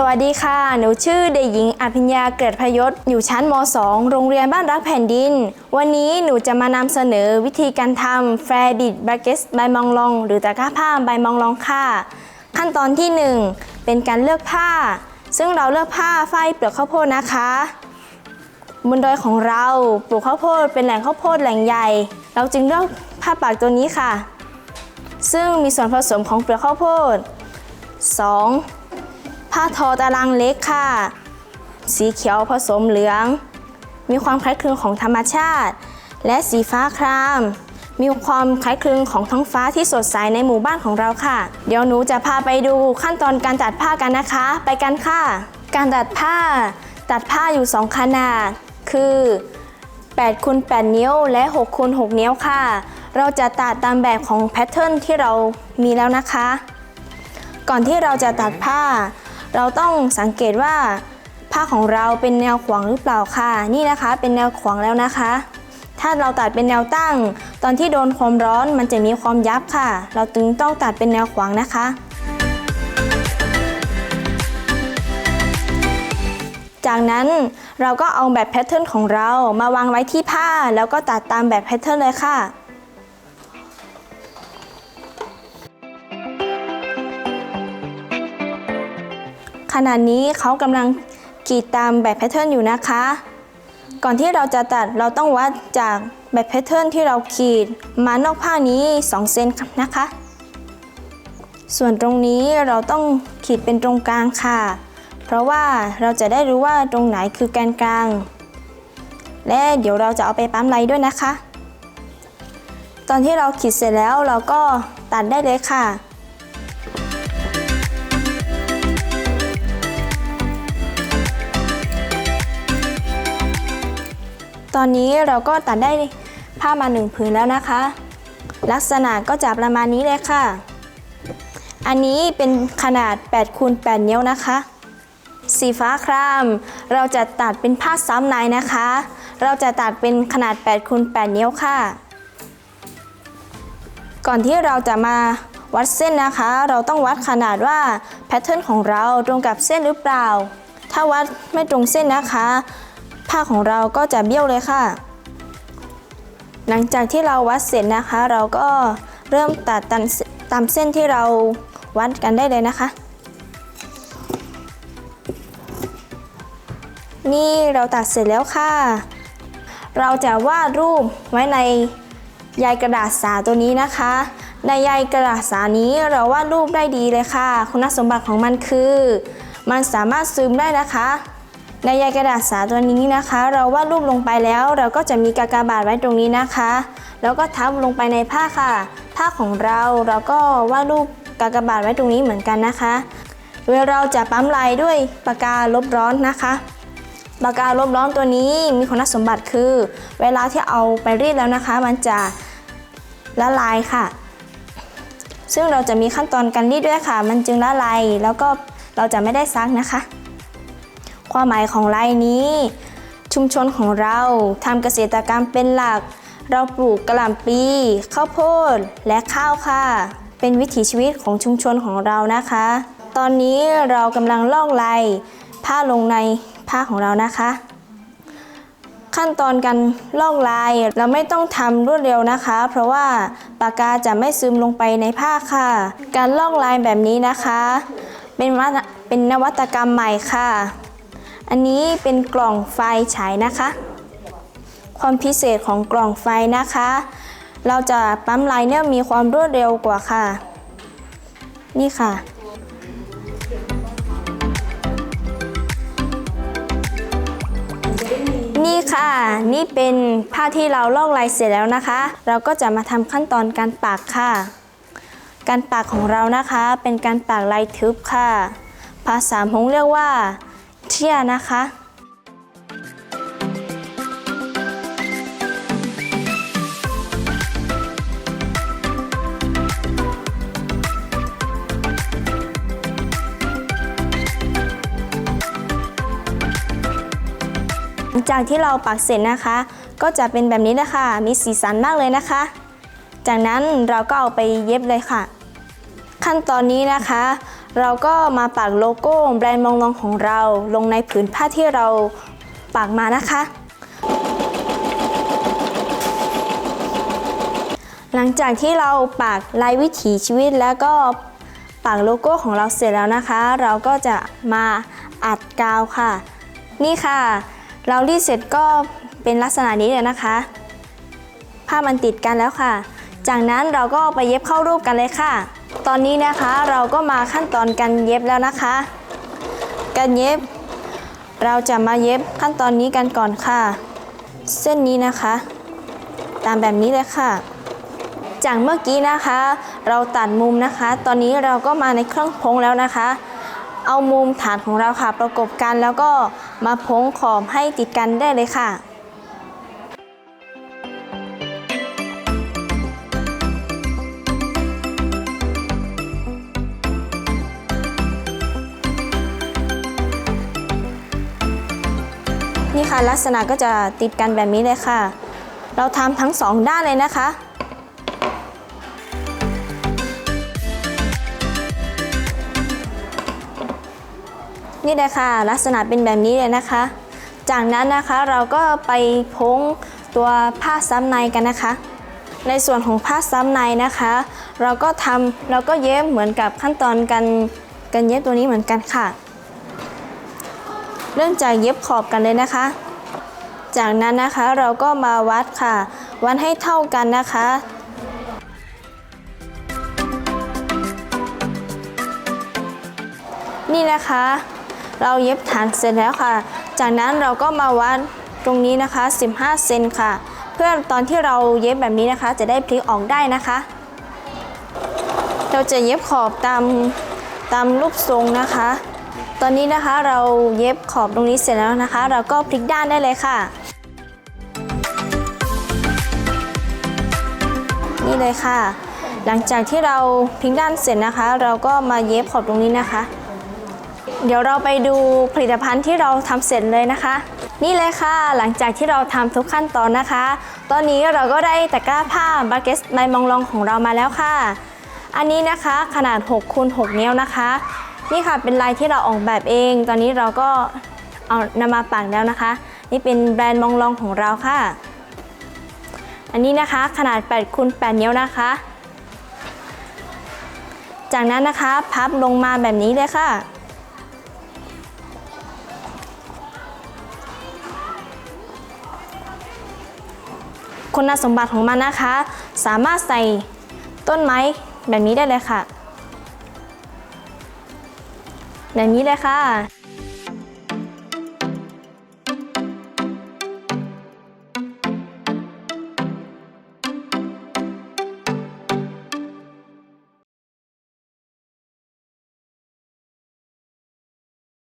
สวัสดีค่ะ หนูชื่อเด็กหญิงอภิญญาเกิดพยศ อยู่ชั้นม .2 โรงเรียนบ้านรักแผ่นดิน วันนี้หนูจะมานำเสนอวิธีการทำแฟร์บิดบ a เกสใบมองลอง หรือตะกร้าผ้าใบมองลองค่ะ ขั้นตอนที่ 1 เป็นการเลือกผ้า ซึ่งเราเลือกผ้าฝ้ายเปลือกข้าวโพดนะคะ บนดอยของเราปลูกข้าวโพดเป็นแหล่งข้าวโพดแหล่งใหญ่ เราจึงเลือกผ้าปากตัวนี้ค่ะ ซึ่งมีส่วนผสมของเปลือกข้าวโพด 2. ผ้าทอตารางเล็กค่ะ สีเขียวผสมเหลือง มีความคล้ายคลึงของธรรมชาติ และสีฟ้าคราม มีความคล้ายคลึงของท้องฟ้าที่สดใสในหมู่บ้านของเราค่ะ เดี๋ยวหนูจะพาไปดูขั้นตอนการตัดผ้ากันนะคะ ไปกันค่ะ การตัดผ้า ตัดผ้าอยู่ 2 ขนาด คือ8คูณ8นิ้วและ6คูณ6นิ้วค่ะ เราจะตัดตามแบบของแพทเทิร์นที่เรามีแล้วนะคะ ก่อนที่เราจะตัดผ้า เราต้องสังเกตว่าผ้าของเราเป็นแนวขวางหรือเปล่าค่ะ นี่นะคะเป็นแนวขวางแล้วนะคะ ถ้าเราตัดเป็นแนวตั้ง ตอนที่โดนความร้อนมันจะมีความยับค่ะ เราจึงต้องตัดเป็นแนวขวางนะคะ จากนั้นเราก็เอาแบบแพทเทิร์นของเรามาวางไว้ที่ผ้าแล้วก็ตัดตามแบบแพทเทิร์นเลยค่ะ ณะนี้เขากำลังกรีดตามแบบแพทเทิร์นอยู่นะคะ ก่อนที่เราจะตัดเราต้องวัดจากแบบแพทเทิร์นที่เราขีดมานอกผ้านี้ 2 เซนนะคะ ส่วนตรงนี้เราต้องขีดเป็นตรงกลางค่ะ เพราะว่าเราจะได้รู้ว่าตรงไหนคือแกนกลาง และเดี๋ยวเราจะเอาไปปั๊มไลน์ด้วยนะคะ ตอนที่เราขีดเสร็จแล้วเราก็ตัดได้เลยค่ะ ตอนนี้เราก็ตัดได้ผ้ามาหนึ่งผืนแล้วนะคะ ลักษณะก็จะประมาณนี้เลยค่ะ อันนี้เป็นขนาด8คูณ8นิ้วนะคะ สีฟ้าคราม เราจะตัดเป็นผ้าซ้ำในนะคะ เราจะตัดเป็นขนาด8คูณ8นิ้วค่ะ ก่อนที่เราจะมาวัดเส้นนะคะ เราต้องวัดขนาดว่าแพทเทิร์นของเราตรงกับเส้นหรือเปล่า ถ้าวัดไม่ตรงเส้นนะคะาของเราก็จะเบี้ยวเลยค่ะ หลังจากที่เราวัดเสร็จนะคะ เราก็เริ่มตัดตามเส้นที่เราวัดกันได้เลยนะคะ นี่เราตัดเสร็จแล้วค่ะ เราจะวาดรูปไว้ในใยกระดาษสาตัวนี้นะคะ ในใยกระดาษสานี้เราวาดรูปได้ดีเลยค่ะ คุณสมบัติของมันคือ มันสามารถซึมได้นะคะ ในใยกระดาษสาตัวนี้นะคะ เราวาดรูปลงไปแล้ว เราก็จะมีกากบาทไว้ตรงนี้นะคะ แล้วก็ทับลงไปในผ้าค่ะ ผ้าของเราเราก็วาดรูปกากบาทไว้ตรงนี้เหมือนกันนะคะโดยเราจะปั๊มลายด้วยปากกาลบร้อนนะคะปากกาลบร้อนตัวนี้มีคุณสมบัติคือ เวลาที่เอาไปรีดแล้วนะคะ มันจะละลายค่ะ ซึ่งเราจะมีขั้นตอนการรีดด้วยค่ะ มันจึงละลายแล้วก็เราจะไม่ได้ซักนะคะ ความหมายของลายนี้ ชุมชนของเราทำเกษตรกรรมเป็นหลัก เราปลูกกระหล่ำปีข้าวโพดและข้าวค่ะ เป็นวิถีชีวิตของชุมชนของเรานะคะ ตอนนี้เรากำลังลอกลายผ้าลงในผ้าของเรานะคะ ขั้นตอนการลอกลายเราไม่ต้องทำรวดเร็วนะคะ เพราะว่าปากกาจะไม่ซึมลงไปในผ้าค่ะ การลอกลายแบบนี้นะคะ เป็นวัตเป็นนวัตกรรมใหม่ค่ะ อันนี้เป็นกล่องไฟฉายนะคะ ความพิเศษของกล่องไฟนะคะ เราจะปั๊มลายเนี่ยมีความรวดเร็วกว่าค่ะ นี่ค่ะนี่ค่ะ นี่เป็นผ้าที่เราลอกลายเสร็จแล้วนะคะ เราก็จะมาทำขั้นตอนการปักค่ะ การปักของเรานะคะ เป็นการปักลายทึบค่ะ ภาษาพงเรียกว่า เทียนะคะ จากที่เราปักเสร็จนะคะ ก็จะเป็นแบบนี้นะคะ มีสีสันมากเลยนะคะ จากนั้นเราก็เอาไปเย็บเลยค่ะ ขั้นตอนนี้นะคะ เราก็มาปักโลโก้แบรนด์มองลองของเราลงในผืนผ้าที่เราปักมานะคะ หลังจากที่เราปักลายวิถีชีวิตแล้วก็ปักโลโก้ของเราเสร็จแล้วนะคะ เราก็จะมาอัดกาวค่ะ นี่ค่ะ เรารีดเสร็จก็เป็นลักษณะนี้เลยนะคะ ผ้ามันติดกันแล้วค่ะ จากนั้นเราก็ไปเย็บเข้ารูปกันเลยค่ะ ตอนนี้นะคะเราก็มาขั้นตอนการเย็บแล้วนะคะ การเย็บ เราจะมาเย็บขั้นตอนนี้กันก่อนค่ะ เส้นนี้นะคะ ตามแบบนี้เลยค่ะ จากเมื่อกี้นะคะ เราตัดมุมนะคะ ตอนนี้เราก็มาในเครื่องพงแล้วนะคะ เอามุมฐานของเราค่ะ ประกบกันแล้วก็มาพงขอบให้ติดกันได้เลยค่ะ ค่ะ ลักษณะก็จะติดกันแบบนี้เลยค่ะ เราทำทั้งสองด้านเลยนะคะ นี่เลยค่ะ ลักษณะเป็นแบบนี้เลยนะคะ จากนั้นนะคะเราก็ไปพ้งตัวผ้าซ้ำในกันนะคะ ในส่วนของผ้าซ้ำในนะคะ เราก็ทำเราก็เย็บเหมือนกับขั้นตอนการการเย็บตัวนี้เหมือนกันค่ะ เริ่มจากเย็บขอบกันเลยนะคะ จากนั้นนะคะเราก็มาวัดค่ะ วัดให้เท่ากันนะคะนี่นะคะ เราเย็บฐานเสร็จแล้วค่ะ จากนั้นเราก็มาวัดตรงนี้นะคะ 15 เซนค่ะ เพื่อตอนที่เราเย็บแบบนี้นะคะ จะได้พลิกออกได้นะคะ เราจะเย็บขอบตามตามรูปทรงนะคะ ตอนนี้นะคะเราเย็บขอบตรงนี้เสร็จแล้วนะคะ เราก็พลิกด้านได้เลยค่ะ นี่เลยค่ะ หลังจากที่เราพลิกด้านเสร็จนะคะ เราก็มาเย็บขอบตรงนี้นะคะ เดี๋ยวเราไปดูผลิตภัณฑ์ที่เราทำเสร็จเลยนะคะ นี่เลยค่ะ หลังจากที่เราทำทุกขั้นตอนนะคะ ตอนนี้เราก็ได้ตะกร้าผ้าบาเกสไมมองลองของเรามาแล้วค่ะ อันนี้นะคะขนาด6คูณ6นิ้วนะคะ นี่ค่ะเป็นลายที่เราออกแบบเอง ตอนนี้เราก็เอานำมาปักแล้วนะคะ นี่เป็นแบรนด์มองลองของเราค่ะ อันนี้นะคะขนาด8คูณ8นิ้วนะคะ จากนั้นนะคะพับลงมาแบบนี้เลยค่ะคุณสมบัติของมันนะคะ สามารถใส่ต้นไม้แบบนี้ได้เลยค่ะ แบบนี้เลยค่ะ